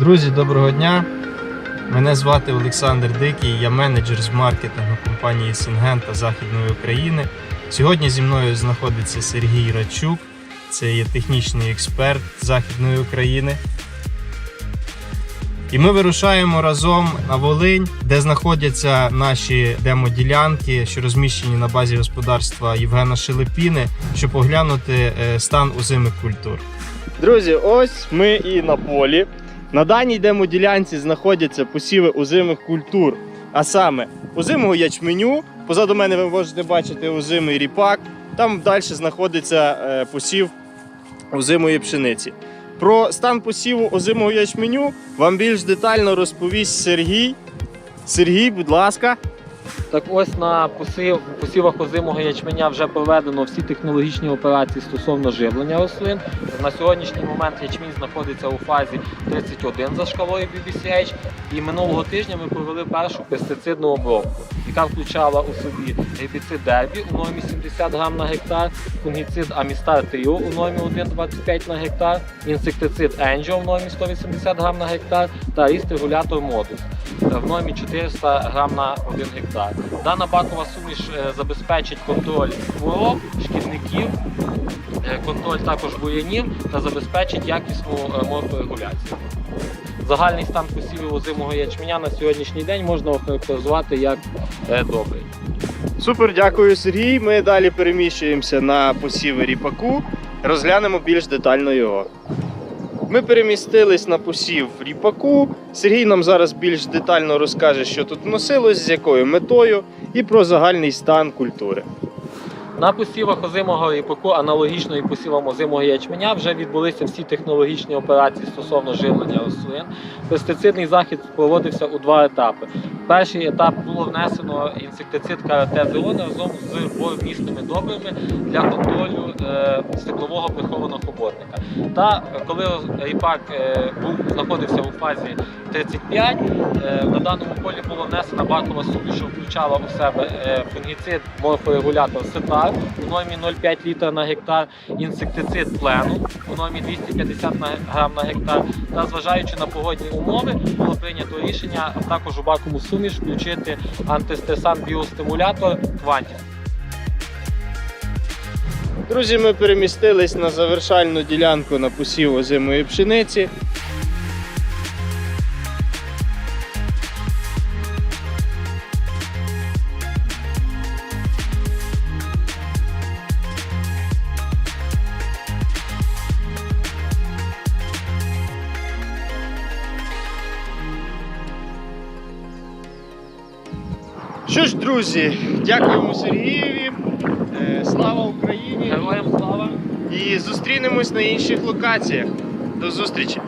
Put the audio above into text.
Друзі, доброго дня! Мене звати Олександр Дикий, я менеджер з маркетингу компанії Сингента Західної України. Сьогодні зі мною знаходиться Сергій Радчук, це є технічний експерт Західної України. І ми вирушаємо разом на Волинь, де знаходяться наші демоділянки, що розміщені на базі господарства Євгена Шелепіни, щоб оглянути е, стан озимих культур. Друзі, ось ми і на полі. На даній демоділянці знаходяться посіви озимих культур, а саме озимого ячменю. Позаду мене ви можете бачити озимий ріпак. Там далі знаходиться е, посів озимої пшениці. Про стан посіву озимого ячменю вам більш детально розповість Сергій. Сергій, будь ласка. Так ось на посів, посівах озимого ячменя вже проведено всі технологічні операції стосовно живлення рослин. На сьогоднішній момент ячмінь знаходиться у фазі 31 за шкалою BBCH. І минулого тижня ми провели першу пестицидну обробку, яка включала у собі гербіцид Дербі у нормі 70 грам на гектар, фунгіцид Амістар Тріо у нормі 1,25 на гектар, інсектицид Енджо в нормі 180 грам на гектар та ріст-регулятор Модус в нормі 400 грам на 1 гектар. Дана бакова суміш е, забезпечить контроль хвороб, шкідників, е, контроль також бур'янів та забезпечить якісну е, морфорегуляцію. Загальний стан посівів озимого ячменя на сьогоднішній день можна охарактеризувати як добрий. Супер, дякую, Сергій. Ми далі переміщуємося на посіви ріпаку, розглянемо більш детально його. Ми перемістились на посів ріпаку. Сергій нам зараз більш детально розкаже, що тут носилось, з якою метою, і про загальний стан культури. На посівах озимого ріпаку, аналогічно і посівам озимого ячменя, вже відбулися всі технологічні операції стосовно живлення рослин. Пестицидний захід проводився у два етапи. Перший етап було внесено інсектицид каратезеон разом з боромісними добрими для контролю е, стеклового прихованого хоботника. Та коли ріпак е, був знаходився у фазі 35, е, на даному полі було внесена бакова суміш, що включала у себе фунгіцид морфорегулятор сетар у нормі 0,5 літра на гектар, інсектицид плену у нормі 250 грам на гектар. Та зважаючи на погодні умови, було прийнято рішення також у бакову суміш включити антистресант біостимулятор Квантіс. Друзі, ми перемістились на завершальну ділянку на посів озимої пшениці. Що ж, друзі, дякуємо Сергієві. Е, Слава Україні! Героям слава! І зустрінемось на інших локаціях. До зустрічі!